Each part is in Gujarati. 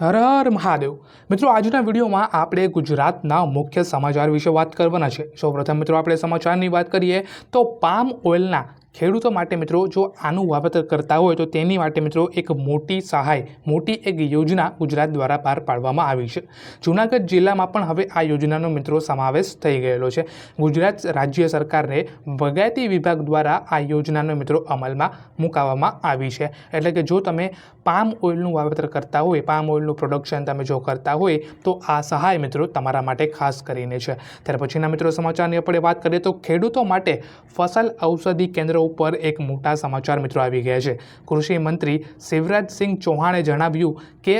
હર હર મહાદેવ. મિત્રો, આજના વિડીયોમાં આપણે ગુજરાતના મુખ્ય સમાચાર વિશે વાત કરવાના છે. સૌપ્રથમ મિત્રો, આપણે સમાચારની વાત કરીએ તો પામ ઓઇલના ખેડૂતો માટે મિત્રો જો આનું વાવેતર કરતા હોય તો તેની માટે મિત્રો એક મોટી સહાય, મોટી એક યોજના ગુજરાત દ્વારા બહાર પાડવામાં આવી છે. જૂનાગઢ જિલ્લામાં પણ હવે આ યોજનાનો મિત્રો સમાવેશ થઈ ગયેલો છે. ગુજરાત રાજ્ય સરકારને વગાયતી વિભાગ દ્વારા આ યોજનાનો મિત્રો અમલમાં મુકાવવામાં આવી છે. એટલે કે જો તમે પામ ઓઇલનું વાવેતર કરતા હોય, પામ ઓઇલનું પ્રોડક્શન તમે જો કરતા હોય, તો આ સહાય મિત્રો તમારા માટે ખાસ કરીને છે. ત્યાર પછીના મિત્રો સમાચારની આપણે વાત કરીએ તો ખેડૂતો માટે ફસલ ઔષધિ કેન્દ્ર ઉપર એક મોટા સમાચાર મિત્રો આવી ગયા છે. કૃષિ મંત્રી શિવરાજસિંહ ચૌહાણે જણાવ્યું કે,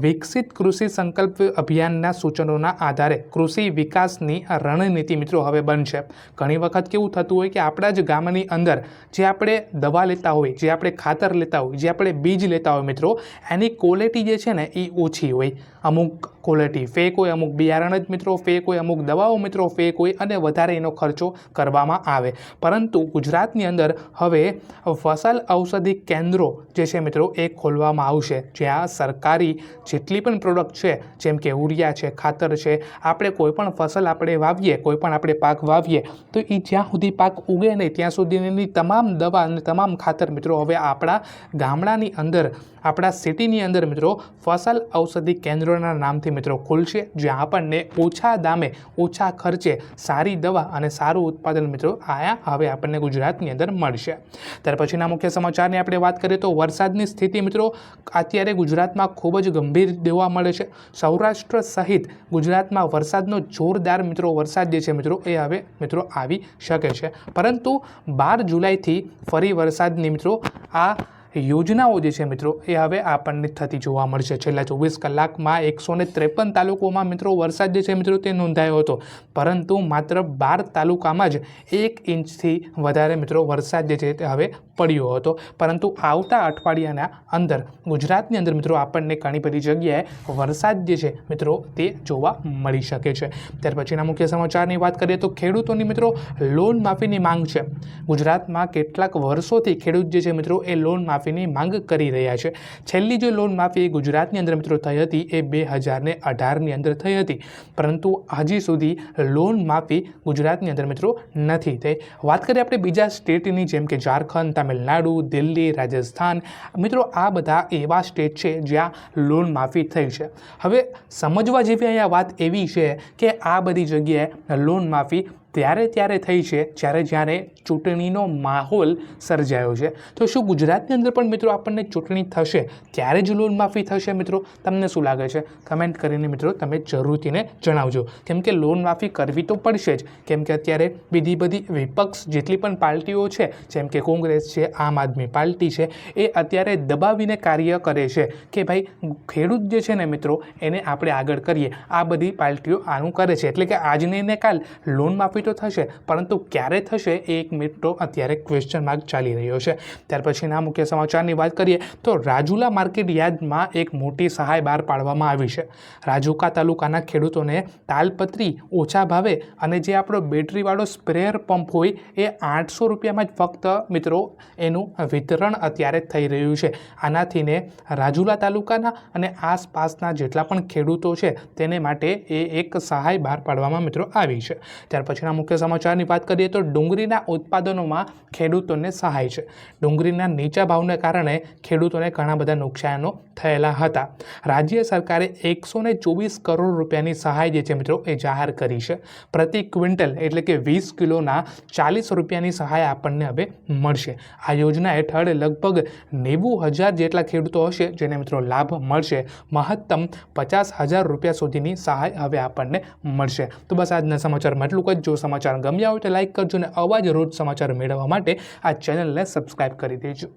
વિકસિત કૃષિ સંકલ્પ અભિયાનના સૂચનોના આધારે કૃષિ વિકાસની રણનીતિ મિત્રો હવે બનશે ઘણી વખત કેવું થતું હોય કે આપણા જ ગામની અંદર જે આપણે દવા લેતા હોય, જે આપણે ખાતર લેતા હોય, જે આપણે બીજ લેતા હોય મિત્રો, એની ક્વોલિટી જે છે ને એ ઓછી હોય. અમુક ક્વોલિટી ફેક હોય અમુક બિયારણ જ મિત્રો ફેક હોય અમુક દવાઓ મિત્રો ફેક હોય અને વધારે એનો ખર્ચો કરવામાં આવે. પરંતુ ગુજરાતની અંદર હવે ફસલ ઔષધિ કેન્દ્રો જે છે મિત્રો, એ ખોલવામાં આવશે. જ્યાં સરકારી જેટલી પણ પ્રોડક્ટ છે, જેમ કે ઉરિયા છે, ખાતર છે, આપણે કોઈ પણ ફસલ આપણે વાવીએ કોઈપણ આપણે પાક વાવીએ, તો એ જ્યાં સુધી પાક ઉગે નહીં, ત્યાં સુધીની તમામ દવા અને તમામ ખાતર મિત્રો, હવે આપણા ગામડાની અંદર, આપણા સિટીની અંદર મિત્રો, ફસલ ઔષધિ કેન્દ્રોના નામથી મિત્રો ખુલશે જ્યાં આપણને ઓછા દામે, ઓછા ખર્ચે સારી દવા અને સારું ઉત્પાદન મિત્રો આયા હવે આપણને ગુજરાતની અંદર મળશે. ત્યાર પછીના મુખ્ય સમાચારની આપણે વાત કરીએ તો વરસાદની સ્થિતિ મિત્રો અત્યારે ગુજરાતમાં ખૂબ જ ગંભીર જોવા મળે છે. સૌરાષ્ટ્ર સહિત ગુજરાતમાં વરસાદનો જોરદાર મિત્રો વરસાદ જે છે મિત્રો એ હવે મિત્રો આવી શકે છે. પરંતુ બાર જુલાઈથી ફરી વરસાદની મિત્રો આ યોજનાઓ જે છે મિત્રો, એ હવે આપણને થતી જોવા મળશે. છેલ્લા ચોવીસ કલાકમાં એકસો ને ત્રેપન તાલુકોમાં મિત્રો વરસાદ જે છે મિત્રો તે નોંધાયો હતો. પરંતુ માત્ર બાર તાલુકામાં જ એક ઇંચથી વધારે મિત્રો વરસાદ જે છે તે હવે પડ્યો હતો. પરંતુ આવતા અઠવાડિયાના અંદર ગુજરાતની અંદર મિત્રો આપણને ઘણી બધી જગ્યાએ વરસાદ જે છે મિત્રો તે જોવા મળી શકે છે. ત્યાર પછીના મુખ્ય સમાચારની વાત કરીએ તો ખેડૂતોની મિત્રો લોન માફીની માંગ છે. ગુજરાતમાં કેટલાક વર્ષોથી ખેડૂત જે છે મિત્રો એ લોન માફીની માંગ કરી રહ્યા છે. છેલ્લી જે લોન માફી ગુજરાતની અંદર મિત્રો થઈ હતી એ બે હજારને અઢારની અંદર થઈ હતી. પરંતુ હજી સુધી લોન માફી ગુજરાતની અંદર મિત્રો નથી થઈ. વાત કરીએ આપણે બીજા સ્ટેટની જેમ કે ઝારખંડ તમિલનાડુ, દિલ્હી, રાજસ્થાન. મિત્રો, આ બધા એવા સ્ટેટ છે જ્યાં લોન માફી થઈ છે. હવે સમજવા જેવી અહીંયા વાત એવી છે કે આ બધી જગ્યાએ લોન માફી ત્યારે ત્યારે થઈ છે, જ્યારે જ્યારે ચૂંટણીનો માહોલ સર્જાયો છે. તો શું ગુજરાતની અંદર પણ મિત્રો આપણને ચૂંટણી થશે? ત્યારે જ લોન માફી થશે મિત્રો? તમને શું લાગે છે? કમેન્ટ કરીને મિત્રો તમે જરૂરથીને જણાવજો. કેમ કે લોન માફી કરવી તો પડશે જ. કેમ કે અત્યારે બીજી બધી વિપક્ષ જેટલી પણ પાર્ટીઓ છે, જેમ કે કોંગ્રેસ છે, આમ આદમી પાર્ટી છે, એ અત્યારે દબાવીને કાર્ય કરે છે કે ભાઈ, ખેડૂત જે છે ને મિત્રો, એને આપણે આગળ કરીએ. આ બધી પાર્ટીઓ આનું કરે છે. એટલે કે આજને ને કાલ લોન માફી તો થશે, પરંતુ ક્યારે થશે એ એક મિત્રો અત્યારે ક્વેશ્ચન માર્ક ચાલી રહ્યો છે. ત્યાર પછીના મુખ્ય સમાચારની વાત કરીએ, તો રાજુલા માર્કેટ યાર્ડમાં એક મોટી સહાય બહાર પાડવામાં આવી છે. રાજુકા તાલુકાના ખેડૂતોને તાલપત્રી ઓછા ભાવે અને જે આપણો બેટરીવાળો સ્પ્રેયર પંપ હોય, એ આઠસો રૂપિયામાં જ ફક્ત મિત્રો એનું વિતરણ અત્યારે થઈ રહ્યું છે. આનાથીને રાજુલા તાલુકાના અને આસપાસના જેટલા પણ ખેડૂતો છે, તેને માટે એ એક સહાય બહાર પાડવામાં મિત્રો આવી છે. ત્યાર પછીના મુખ્ય સમાચારની વાત કરીએ તો ડુંગળીના ઉત્પાદનોમાં ખેડૂતોને સહાય છે. ડુંગળીના નીચા ભાવને કારણે ખેડૂતોને ઘણા બધા નુકસાનો થયેલા હતા. રાજ્ય સરકારે એકસો ચોવીસ કરોડ રૂપિયાની સહાય જે છે મિત્રો એ જાહેર કરી છે. પ્રતિ ક્વિન્ટલ એટલે કે વીસ કિલોના ચાલીસ રૂપિયાની સહાય આપણને હવે મળશે. આ યોજના હેઠળ લગભગ નેવું હજાર જેટલા ખેડૂતો હશે જેને મિત્રો લાભ મળશે. મહત્તમ પચાસ હજાર રૂપિયા સુધીની સહાય હવે આપણને મળશે. તો બસ આજના સમાચારમાં એટલું જ. જો સમાચાર ગમ્યા હોય તો લાઈક કરજો અને આવા જ રોજ સમાચાર મેળવવા માટે આ ચેનલને સબસ્ક્રાઈબ કરી દેજો.